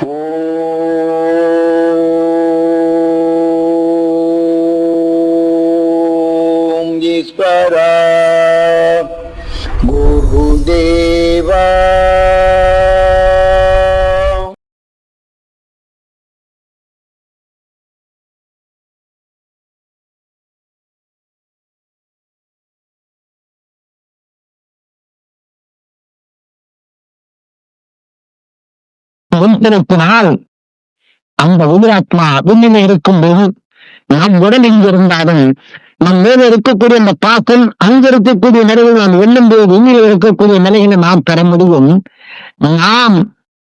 Oh. முன்திருப்பினால் அந்த உயிராத்மா விண்ணில் இருக்கும்போது நம் உடல் இங்கிருந்தாலும் நம் மேல இருக்கக்கூடிய அந்த பாக்கம் அங்க இருக்கக்கூடிய நிலையை நாம் எண்ணும் போது விண்ணில் இருக்கக்கூடிய நிலைகளை நாம் பெற முடியும். நாம்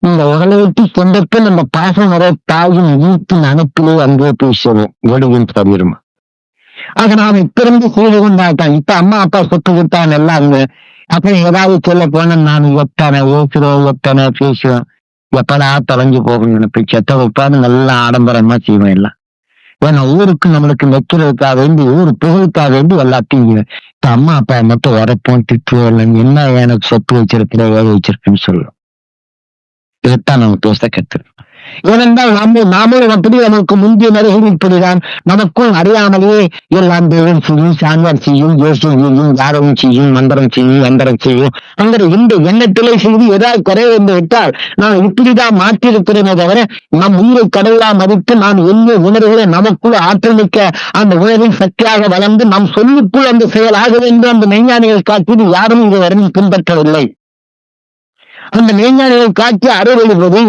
இந்த உடலை விட்டு சொந்தப்ப நம்ம பாசம் வர தாயும் வீட்டின் அனுப்பிலே அங்கே பேசுவோம் ஒடுவின் தவிரும். ஆக நாம் இப்பிறந்து செய்து கொண்டாட்டான் இப்ப அம்மா அப்பா சொத்து கொடுத்தாங்க எல்லாம் அப்புறம் ஏதாவது சொல்ல போனா நான் ஒத்தானே ஓசுறோம் ஒத்தனை பேசுவேன். எப்படா தொலைஞ்சு போகணும் நினைப்பு செத்த வைப்பாரு நல்லா ஆடம்பரமா செய்வேன் எல்லாம் ஏன்னா ஊருக்கு நம்மளுக்கு வைக்கிறதுக்காக வேண்டி ஊர் புகழுக்காக வேண்டி எல்லாத்தையும் செய்வேன். இப்ப அம்மா அப்பா மட்டும் வரப்போம் திட்டுவோம் என்ன எனக்கு சொத்து வச்சிருக்கிற வேலை வச்சிருக்குன்னு சொல்லுவோம் இதைத்தான் நம்ம பேச கத்து ஏனென்றால் நம்ம நாமும் அப்படி நமக்கு முந்தைய நிலைகள் இப்படிதான். நமக்குள் அறியாமலேயே எல்லாம் தேவன் செய்யும் சாமியார் செய்யும் யோசனை செய்யும் யாரும் செய்யும் மந்திரம் செய்யும் எந்திரம் செய்யும். அங்கிற இந்த எண்ணத்திலே செய்து ஏதாவது குறை வந்து விட்டால் நான் இப்படிதான் மாற்றியிருக்கிறேனே தவிர நம் உயிரை கடவுளா மதித்து நான் எண்ண உணர்வுகளை நமக்குள் ஆற்றமிக்க அந்த உணர்வின் சக்தியாக வளர்ந்து நம் சொல்லுக்குள் அந்த செயலாக வேண்டும் அந்த மெய்ஞானிகள் காட்டியது யாரும் இதுவரை பின்பற்றவில்லை. அந்த மெய்ஞானிகள் காட்டிய அறுவழிப்பது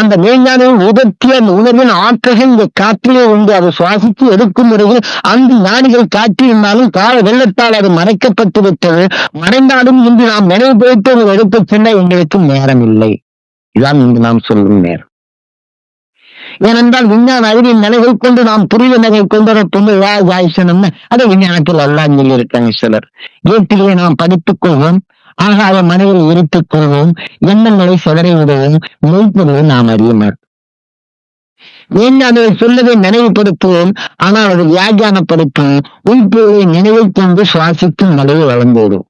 அந்த மெய்ஞானிகள் உதர்த்திய அந்த உணர்வின் ஆற்றல்கள் இந்த காற்றிலே உண்டு. அதை சுவாசித்து எடுக்கும் முறையில் அந்த ஞானிகள் காற்றிருந்தாலும் கால வெள்ளத்தால் அது மறைக்கப்பட்டு விட்டது. மறைந்தாலும் இன்று நாம் நினைவுபடுத்தி அதை எடுத்து செல்ல எங்களுக்கு நேரம் இல்லை. இதுதான் இன்று நாம் சொல்லும் நேரம். ஏனென்றால் விஞ்ஞான அறிவின் நிலைகள் கொண்டு நாம் புரிய நிலை கொண்டு வரப்போது ஆயுஷனம்னு அதை விஞ்ஞானத்தில் எல்லாம் சொல்லியிருக்காங்க சிலர். வீட்டிலேயே நாம் படித்துக் கொள்வோம். ஆகாத மனதில் இருத்துக் கொள்வோம் எண்ணங்களை சிதறி விடுவோம் மெய்ப்பொருளை நாம் அறிய மாட்டோம். அதை சொல்லதை நினைவுபடுத்துவோம் ஆனால் அது வியாக்கியானப்படுத்தும் உள்பொருளை நினைவில் கொண்டு சுவாசிக்கும் நிலையை வளர்ந்துவிடும்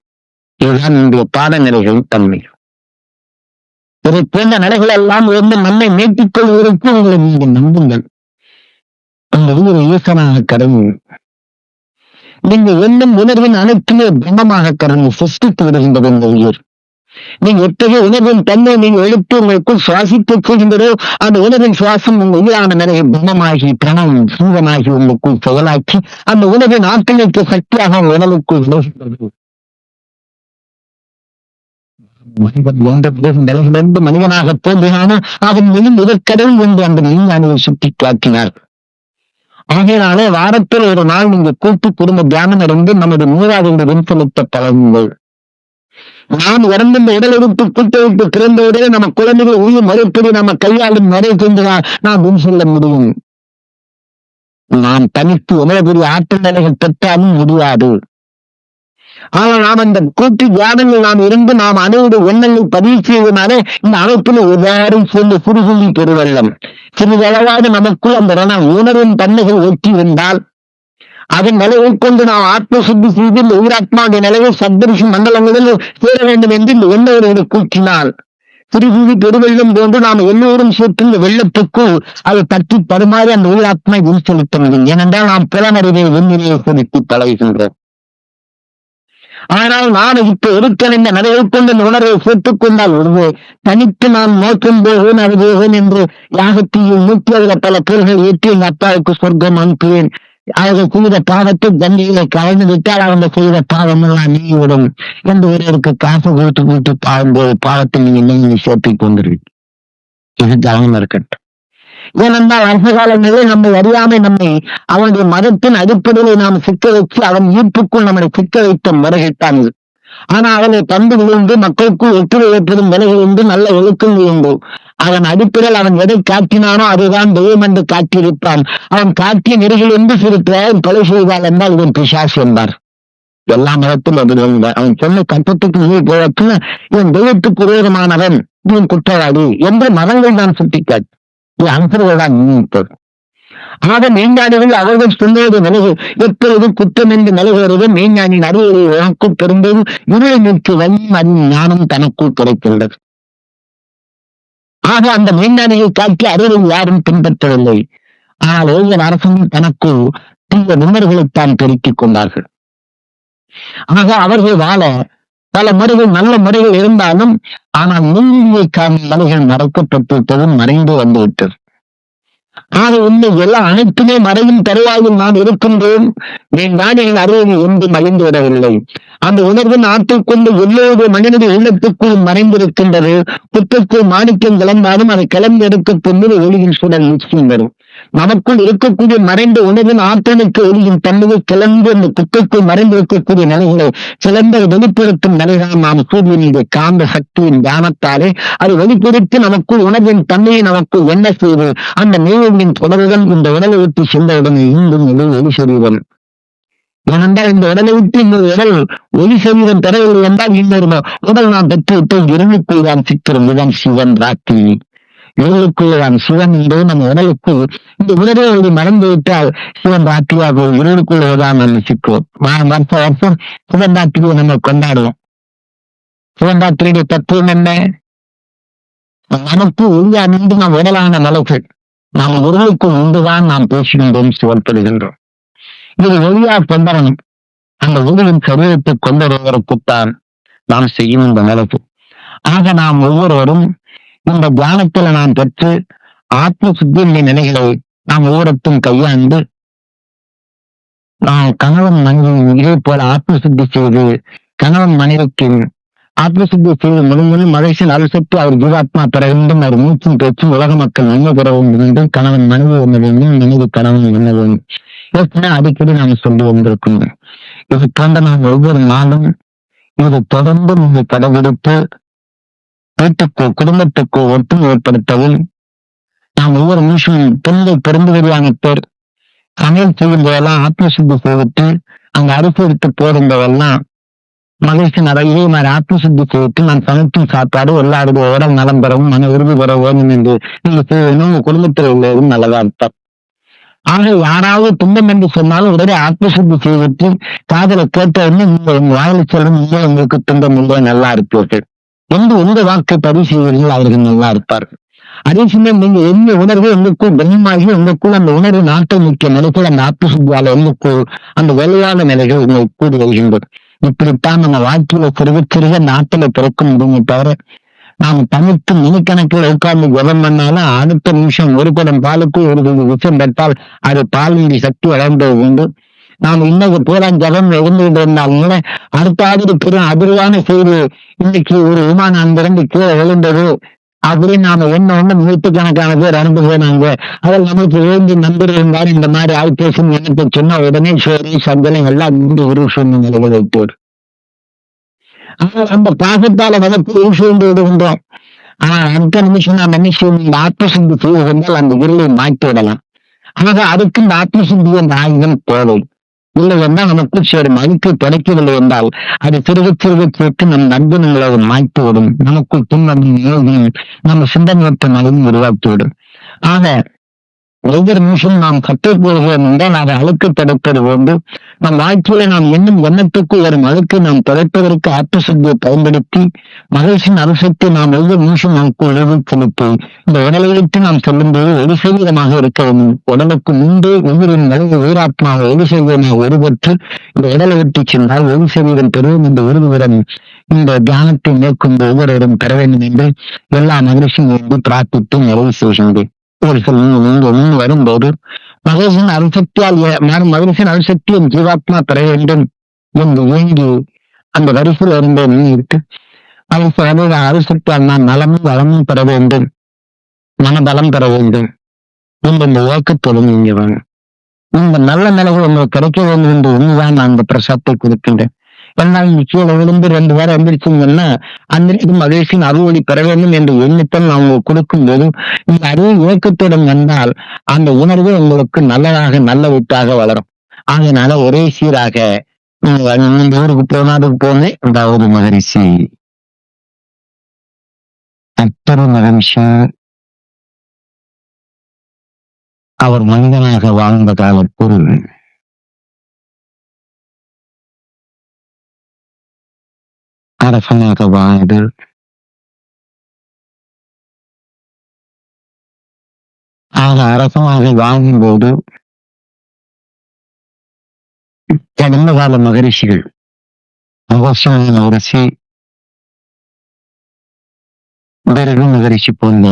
இதுதான் இன்றைய பாடநிலைகளின் தன்மை. இதை போன்ற நிலைகள் எல்லாம் இருந்து நம்மை மீட்டுக் கொள்வதற்கு உங்களை நீங்கள் நம்புங்கள். அந்த உயிரை இயக்கமாக கடவுள் நீங்க எண்ணும் உணர்வின் அனைத்துமே பிரம்மமாக கடந்து சிருஷ்டித்து விடுகின்றது இந்த உயிர். நீங்க எத்தகைய உணர்வின் தன்மை நீங்க எழுத்து உங்களுக்குள் சுவாசித்து போகின்றதோ அந்த உணர்வின் சுவாசம் உங்க உயிரான நிலையை பிரம்மமாகி பிரணம் சூதமாகி உங்களுக்குள் செயலாக்கி அந்த உணர்வின் ஆற்றலுக்கு சக்தியாக உங்க உணவுக்குள் விளைகின்றது மனிதன் என்ற நிலையிலிருந்து மனிதனாக தோன்றினாலும் அவன் மிக முதற்கடவுள் என்று அந்த விஞ்ஞானியை சுட்டி காட்டினார் ஆகையினாலே வாரத்தில் ஒரு நாள் நீங்க கூட்டு குடும்ப தியானம் இருந்து நமது மூதாதையுடன் செலுத்த பழகுங்கள். நாம் இறந்த உடல் எடுத்து கூட்டை விட்டு பிறந்த உடனே நம்ம குழந்தைகள் உயிர் மறுப்படி நம்ம கையாளும் நிறைய சென்றால் நாம் முன் சொல்ல முடியும். நாம் தனித்து உணரக்கூடிய ஆற்றல் நிலைகள் பெற்றாலும் முடியாது. ஆனால் நாம் அந்த கூட்டு தியானங்கள் நாம் இருந்து நாம் அனைவருடைய எண்ணங்கள் பதிவு செய்வதனாலே இந்த அமைப்பில் எல்லாரும் சேர்ந்து சுறுசுழி பெருவெள்ளம். சிறிதளவாவது நமக்குள் அந்த ரண உணர்வின் தன்மைகள் ஒட்டி இருந்தால் அதன் நிலையை கொண்டு நாம் ஆத்ம சுத்தி செய்து இந்த உயிராத்மாவுடைய நிலையை சப்தரிஷி மண்டலங்களில் சேர வேண்டும் என்று இந்த எண்ணவர்களை கூட்டினால் திருகுவி பெருவெள்ளம் போன்று நாம் எல்லோரும் சேர்த்து இந்த வெள்ளத்துக்குள் அதை தட்டி தருமாறி அந்த உயிராத்மா உள் செலுத்த முடியும் ஏனென்றால் நாம் புலனறிவை வெண்ணிலையை செலுத்தி பழகுகின்றோம். ஆனால் நான் இப்போ இருக்கிற இந்த நிலையை கொண்டு இந்த உணர்வை சேர்த்துக் கொண்டால் உடனே தனித்து நான் நோக்கம் போகிறேன் அது என்று யாகத்தையும் நூற்றி அதில் பல பேர்கள் ஏற்றி எங்கள் அப்பாவுக்கு சொர்க்கம் அனுப்புவேன். அவர்கள் செய்த பாவத்தை தண்டையில கலந்து விட்டால் அவங்க செய்த பாவம் எல்லாம் நீங்கிவிடும் என்று ஒருவருக்கு காசு கொடுத்து கொடுத்து பாடும்போது பாவத்தை நீங்க நீங்க சேர்த்து கொண்டிருக்கு இது கவனம் இருக்கட்டும். ஏனென்றால் அரச காலங்களிலே நம்மை அறியாமை நம்மை அவனுடைய மதத்தின் அடிப்படையிலே நாம் சிக்க வச்சு அவன் ஈர்ப்புக்குள் நம்மளை சிக்க வைத்த முறைகிட்டான் ஆனா அவனை பந்து விழுந்து மக்களுக்குள் ஒற்றுமை ஏற்படும் விலகிலிருந்து நல்ல ஒழுக்கங்கள் உண்டு. அவன் அடிப்படையில் அவன் எதை காட்டினானோ அதுதான் தெய்வம் என்று காட்டியிருப்பான். அவன் காட்டிய நெறிகள் என்று சிறு பிரயம் கொலை செய்தால் என்றால் இவன் பிசாசு என்பார். எல்லா மதத்திலும் அது உண்டு. அவன் சொன்ன கட்டத்துக்கு நீ போவதுன்னு இவன் தெய்வத்துக்கு விரோதமானவன். இவன் குற்றவாளி. என்ற மதங்கள் நான் சுட்டிக்காட்டு? இது நினைப்பது ஆக மெய்ஞானிகள் அவர்கள் சொன்னது நிலைகள் எப்பொழுதும் குற்றம் என்று நிலைகிறது மெய்ஞானின் அறிவுரை உனக்கும் பெரும்போது இருளை நிற்கு வழி அறிவு ஞானம் தனக்குள் கிடைக்கின்றது. ஆக அந்த மெய்ஞானியை காட்டி அறிவை யாரும் பின்பற்றவில்லை. ஆனால் ஒவ்வொரு அரசனும் தனக்கு தீய விமர்களைத்தான் பெருக்கிக் கொண்டார்கள். ஆக அவர்கள் வாழ பல முறைகள் நல்ல முறைகள் இருந்தாலும் ஆனால் நீதியை காணும் மலைகள் மறக்கப்பட்டு மறைந்து வந்துவிட்டது. ஆக உண்மை எல்லாம் அனைத்துமே மறையும் தருவாயில் நான் இருக்கின்றேன். என் நாடியின் அறிவு என்று மறைந்து விடவில்லை. அந்த உணர்வு நாட்டில் கொண்டு எல்லோரு மனிதனுடைய உள்ளத்துக்குள் மறைந்திருக்கின்றது. புற்றுக்குள் மாணிக்கம் கிளம்பாலும் அதை கிளம்பி எடுக்கக்கூடிய ஒளியின் சூழல் நிச்சயம் வரும் நமக்குள் இருக்கக்கூடிய மறைந்த உணர்வின் ஆற்றலுக்கு எரியும் தன்மையை கிளம்பி அந்த குப்பைக்குள் மறைந்திருக்கக்கூடிய நிலைகளை சிறந்த வெளிப்படுத்தும் நிலைதான் நாம் சூரியனுடைய காந்த சக்தியின் தியானத்தாலே அது வெளிப்படுத்தி நமக்குள் உணர்வின் தன்மையை நமக்கு என்ன செய்வது? அந்த நீரின் தொடர்கள் இந்த உடலை விட்டு சென்றவுடன் இன்னும் நிலை ஒளி சரீரம் ஏனென்றால் இந்த உடலை விட்டு இந்த உடல் ஒளி சரீரம் பெறவில்லை என்றால் இன்னொரு உடல் நாம் பெற்றுவிட்டு இருளுக்குள் தான் சித்திரம் இதுதான் சிவன் ராத்திரி இருளுக்குள்ளதான் சிவன் என்பது நம் உடலுக்குள். இந்த உடலை ஒரு மறந்து விட்டால் சிவன் ராத்திரியாக இருளுக்குள்ளதான் நம்ம சிக்குவோம். வருஷ வருஷம் சிவன் ராத்திரியை நம்ம கொண்டாடுவோம். சிவன் ராத்திரியுடைய தத்துவம் என்ன? நமக்கு ஒளியா நின்று நாம் உடலான நிலைகள் நாம் உடலுக்கு உண்டுதான் நாம் பேசுகின்றோம் சிவப்படுகின்றோம் இது ஒளியா கொண்டரணும். அந்த உடலின் சரீரத்தை கொண்டவருக்குத்தான் நாம் செய்யும் இந்த நிலப்பு ஆக நாம் ஒவ்வொருவரும் இந்த தியானத்துல நாம் பெற்று ஆத்ம சுத்தியுடைய நிலைகளை நாம் ஊரத்தும் கையாண்டு நாம் கணவன் மனைவி இதே போல ஆத்ம சுத்தி செய்து கணவன் மனைவிக்கு ஆத்ம சுத்தி செய்து முடிந்தது மகேஷன் அலுசத்து அவர் ஜீவாத்மா பெற வேண்டும். அவர் மூச்சும் பேச்சும் உலக மக்கள் நன்மை பெற வேண்டும். என்று கணவன் மனைவி ஒண்ண வேண்டும். மனைவி கணவன் என்ன வேண்டும். ஏற்கனவே அடிக்கடி நாம் சொல்லி வந்திருக்கோம். இது போன்ற நாம் ஒவ்வொரு நாளும் இது தொடர்ந்து நீங்கள் கடைபிடித்து வீட்டுக்கோ குடும்பத்துக்கோ ஒற்றுமை ஏற்படுத்தவும் நாம் ஒவ்வொரு நிமிஷமும் பெண்கள் பிறந்து வருவாங்க பேர். சமையல் செய்யும் போதெல்லாம் ஆத்ம செய்துட்டு அங்க அரிசி எடுத்து போடும்போதெல்லாம் மகிழ்ச்சி நிறைய. இதே மாதிரி ஆத்மசுத்தி செய்துட்டு நான் சமைக்கும் சாப்பாடு எல்லாருடைய உடல் நலம் பெறவும் மன உறுதி பெற வேண்டும் என்று நீங்க செய்யணும் உங்க குடும்பத்தில் உள்ளதும் நல்லதா அர்த்தம். ஆக யாராவது துன்பம் என்று சொன்னாலும் உடனே ஆத்மசுத்தி செய்துட்டு காதலை கேட்ட உடனே நீங்க உங்க வாயில செல்லும் நீங்க உங்களுக்கு துன்பம் இல்லை நல்லா இருப்பீர்கள். எந்த உங்க வாக்கு பதிவு செய்வீர்கள் அவர்கள் நல்லா இருப்பார்கள். அதே சமயம் நீங்க என்ன உணர்வு உங்களுக்குள் பிரம்மமாகி உங்களுக்குள் அந்த உணர்வு நாட்டை முக்கிய நிலைக்குள் அந்த ஆத்ம உங்களுக்குள் அந்த வேலையான நிலைகள் உங்களுக்கு கூடி வருகின்றது இப்படித்தான் நம்ம வாழ்க்கையில சிறுக சிறுக நாட்டில பிறக்க முடியுமே தவிர நாம் தனித்து மணிக்கணக்கில் உட்கார்ந்து ஜபம் பண்ணாலும் அடுத்த நிமிஷம் ஒரு குடம் பாலுக்கு ஒரு விஷம் பெற்றால் அது பாலின் சக்தி வளர்ந்தது உண்டு நாம் இன்னைக்கு பூரா ஜபம் இருந்துகிட்டு இருந்தாலும் கூட அடுத்த ஆண்டு பெரும் அதிர்வான செய்தி. இன்னைக்கு ஒரு விமானம் அங்கிருந்து கீழே விழுந்தது. அப்படின்னு நாம ஒண்ணு ஒண்ணு நூற்றுக்கணக்கான பேர் அனுப்புகிறாங்க அதில் நமக்கு வேண்டி நம்பர் இந்த மாதிரி ஆள் எனக்கு சொன்ன உடனே சோறு சஞ்சலம் எல்லாம் மூன்று ஒரு சூழ்நிலை வைத்தோர் ஆனால் அந்த பாசத்தால நமக்கு ஊசுண்டு விடுகின்றோம் ஆனா அடுத்த நிமிஷம் நாம் என்ன செய்யணும் இந்த ஆத்மசிந்தி செய்து கொண்டால் அந்த இருளை மாற்றி விடலாம் ஆக அதுக்கு இந்த ஆத்மசிந்தி என்ற ஆயுதம் தேவை இல்லை என்றால் நமக்கு சரி மதிப்பு கிடைக்கவில்லை என்றால் அது சிறுக சிறுக கேட்டு நம் நண்பர்களை அது மாய்த்து நமக்குள் துன்பம் நோயும் நம்ம சிந்தனையற்ற நலனும் உருவாக்கிவிடும். ஆக ஒவ்வொரு நிமிஷம் நாம் கற்றுக்கொள்கிறோம் என்றால் அதை அழுக்கு தடுப்பது போன்று நம் வாழ்க்கையில நாம் என்னும் எண்ணத்துக்குள் வரும் அழுக்கு நாம் தடுப்பதற்கு ஆற்று சக்தியை பயன்படுத்தி மகிழ்ச்சியின் அரசத்தை நாம் ஒவ்வொரு நிமிஷம் நமக்கு உணவு செலுத்தி. இந்த உடலை விட்டு நாம் செல்லும்போது ஒரு சதவீதமாக இருக்க வேண்டும். உடலுக்கு முன்பு உயிரின் நிலையை உயிராத்மாக ஒரு சதவீதமாக ஒருபற்று இந்த உடலை விட்டு சென்றால் ஒரு சதவீதம் பெறுவோம் இந்த உறுதியுடன் இந்த தியானத்தை மேற்கொண்டு ஒவ்வொருவரும் பெற வேண்டும் என்று எல்லா மகிழ்ச்சியும் என்று பிரார்த்தித்து நிறைவு செய்கின்றேன். ஒரு சில வரும்போது மகேசன் அணுசக்தியால் மகேசன் அணுசக்தியும் ஜீவாத்மா பெற வேண்டும் என்று வேண்டி அந்த வரிசையில் இருந்த இருக்கு அது அணுசக்தியால் நான் நலமும் வளமும் பெற வேண்டும். மனபலம் பெற வேண்டும். இந்த இந்த இயக்கத்தோடு நீங்க வாங்க இந்த நல்ல நிலைகள் உங்களுக்கு கிடைக்க வேண்டும் என்று உண்மைதான் நான் இந்த பிரசாத்தை கொடுக்கின்றேன். என்னால் கீழே விழுந்து ரெண்டு பேரும் எந்திரிச்சிங்கன்னா அந்த மகிழ்ச்சியின் அறுவழி பெற வேண்டும் என்று எண்ணித்தான் கொடுக்கும் போதும் இந்த அறிவு இயக்கத்துடன் வந்தால் அந்த உணர்வு உங்களுக்கு நல்லதாக நல்ல விட்டாக வளரும் அதனால ஒரே சீராக இந்த ஊருக்கு போனாதுக்கு போனேன் இந்த ஒரு மகரிஷி அத்தர மகரிஷி அவர் மனிதனாக வாழ்ந்த கால பொருள் அரசனாக வாழ்ந்து ஆக அரசமாக வாங்கும்போது கடந்த கால மகரிஷிகள் அவசியமான மகரிஷி பிறகு மகரிஷி போன்ற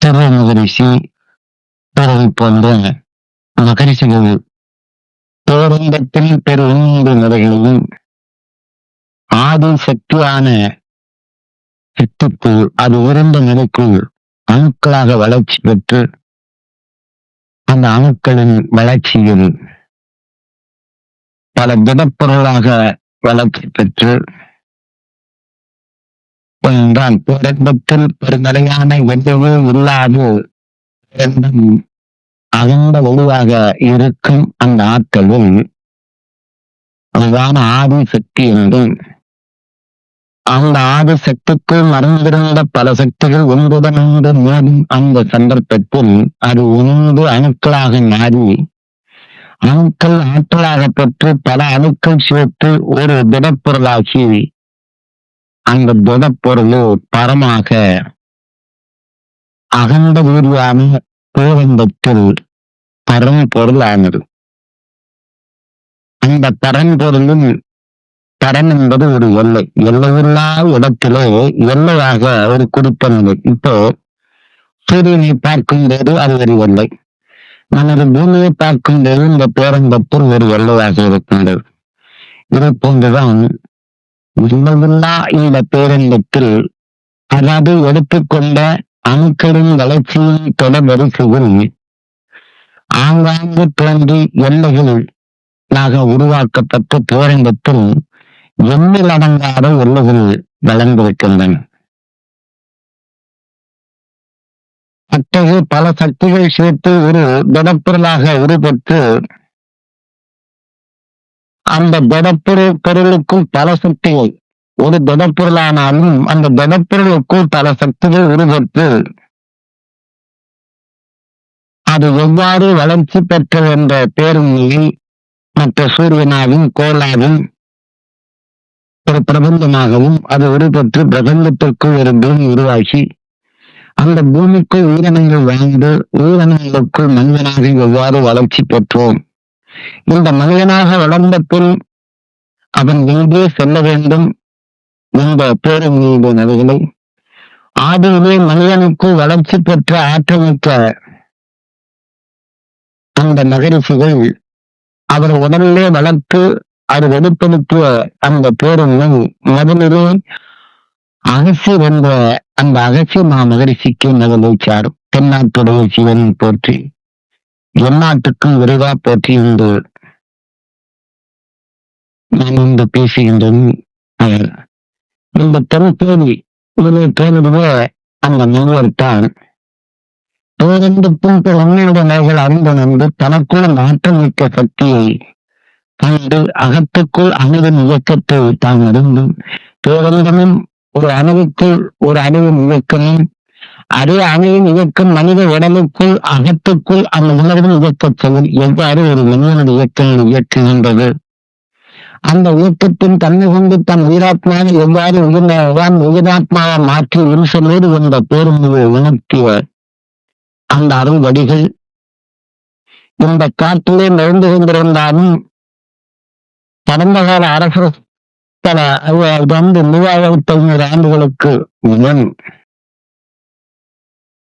திரு மகரிஷி பிறகு போன்ற மகரிஷிகள் பேரண்டத்தில் பெரு உண்மை ஆதி சக்தியான சக்திக்குள் அது உயர்ந்த நிலைக்குள் அணுக்களாக வளர்ச்சி பெற்று அந்த அணுக்களின் வளர்ச்சியில் பல திடப்பொருளாக வளர்ச்சி பெற்று என்றால் பேரண்டத்தில் பெருநிலையான வெள்ளவு இல்லாது அகண்ட வலுவாக இருக்கும் அந்த ஆற்றலும் அதுதான் ஆதி சக்தி என்றும் அந்த ஆதி சக்திக்கு மறைந்திருந்த பல சக்திகள் ஒன்றுடன் மேலும் அந்த சந்தர்ப்பத்தில் அது ஒன்று அணுக்களாக மாறி அணுக்கள் ஆற்றலாக பெற்று பல அணுக்கள் சேர்த்து ஒரு திடப்பொருளாகி அந்த திடப்பொருளோ பரமாக அகண்ட உருவான பேரண்டத்தில் பரம்பொருள் ஆனது அந்த பரம்பொருளின் தரம் என்பது ஒரு எல்லை. எல்லையில்லா இடத்திலே எல்லையாக ஒரு குறிப்பிடுவது இப்போ சூரியனை பார்க்கும்போது அது ஒரு எல்லை. நமது பூமியை பார்க்கும்போது இந்த பேரம்பத்தில் ஒரு எல்லையாக இருக்கின்றது. இது போன்றுதான் எல்லையில்லா இந்த பேரண்டத்தில் அதாவது எடுத்துக்கொண்ட அணுக்களின் வளர்ச்சியின் தொடர்வரிசையில் ஆங்காங்கு தோன்றி நாக உருவாக்கப்பட்ட பேரண்டத்தில் எண்ணில் அடங்காத எல்லைகள் வளர்ந்திருக்கின்றன. அத்தகைய பல சக்திகள் சேர்த்து ஒரு திடப்பொருளாக உருப்பெற்று அந்த திடப்பொருள் பொருளுக்கும் பல சக்திகள் ஒரு திடப்பொருளானாலும் அந்த திடப்பொருளுக்குள் பல சக்திகள் உருப்பெற்று அது எவ்வாறு வளர்ச்சி பெற்றது என்ற பேருமையை மற்ற சூரியனாவும் கோலாவும் ஒரு பிரபந்தமாகவும் அது உருப்பெற்று பிரபந்தத்திற்குள் ஒரு பூமி உருவாக்கி அந்த பூமிக்குள் உயிரினங்கள் வாழ்ந்து உயிரினங்களுக்குள் மனிதனாக எவ்வாறு வளர்ச்சி பெற்றோம்? இந்த மனிதனாக வளர்ந்த பின் அவன் எங்கே செல்ல வேண்டும் என்ற பேருமையுடைய நிலைகளை ஆதியிலே மனிதனுக்குள் வளர்ச்சி பெற்ற ஆற்றமிக்க அந்த நகரிசுகள் அவர் உடனே வளர்த்து அது வெளிப்படுத்திய அந்த பேருண்மை முதலிலே அகசியர் என்ற அந்த அகசிய மாமகரிஷிக்கு நகலை சாரும் தென்னாட்டுடைய சிவன் போற்றி எந்நாட்டுக்கும் விரைவா போற்றி என்று நான் இன்று பேசுகின்றேன். இந்த தென் தேதி இதிலே அந்த நூல்வர் தான். பேரண்டுக்கும் உண்மையுடைய நிலைகள் நின்று தனக்குள் அந்த மிக்க சக்தியை கண்டு அகத்துக்குள் அணுவின் இயக்கத்தை தான் அறிந்து பேரண்டமும் ஒரு அணுவுக்குள் ஒரு அணுவின் இயக்கமும். அதே அணுவின் இயக்கம் மனித உடலுக்குள் அகத்துக்குள் அந்த உணர்வின் இயக்கச் எவ்வாறு ஒரு மனிதனுடைய இயக்கங்கள் இயக்குகின்றது? அந்த இயக்கத்தின் தன்மை கொண்டு தன் உயிராத்மாவை எவ்வாறு உயிர்தான் உயிராத்மாவை மாற்றி விரிசலோடு என்ற பேருந்துவை உணர்த்திய அந்த அருள் வடிகள் இந்த காட்டிலே நிறைந்து கொண்டிருந்தாலும் கடந்த கால அரசு பல வந்து மூவாயிரத்தி ஐநூறு ஆண்டுகளுக்கு முன்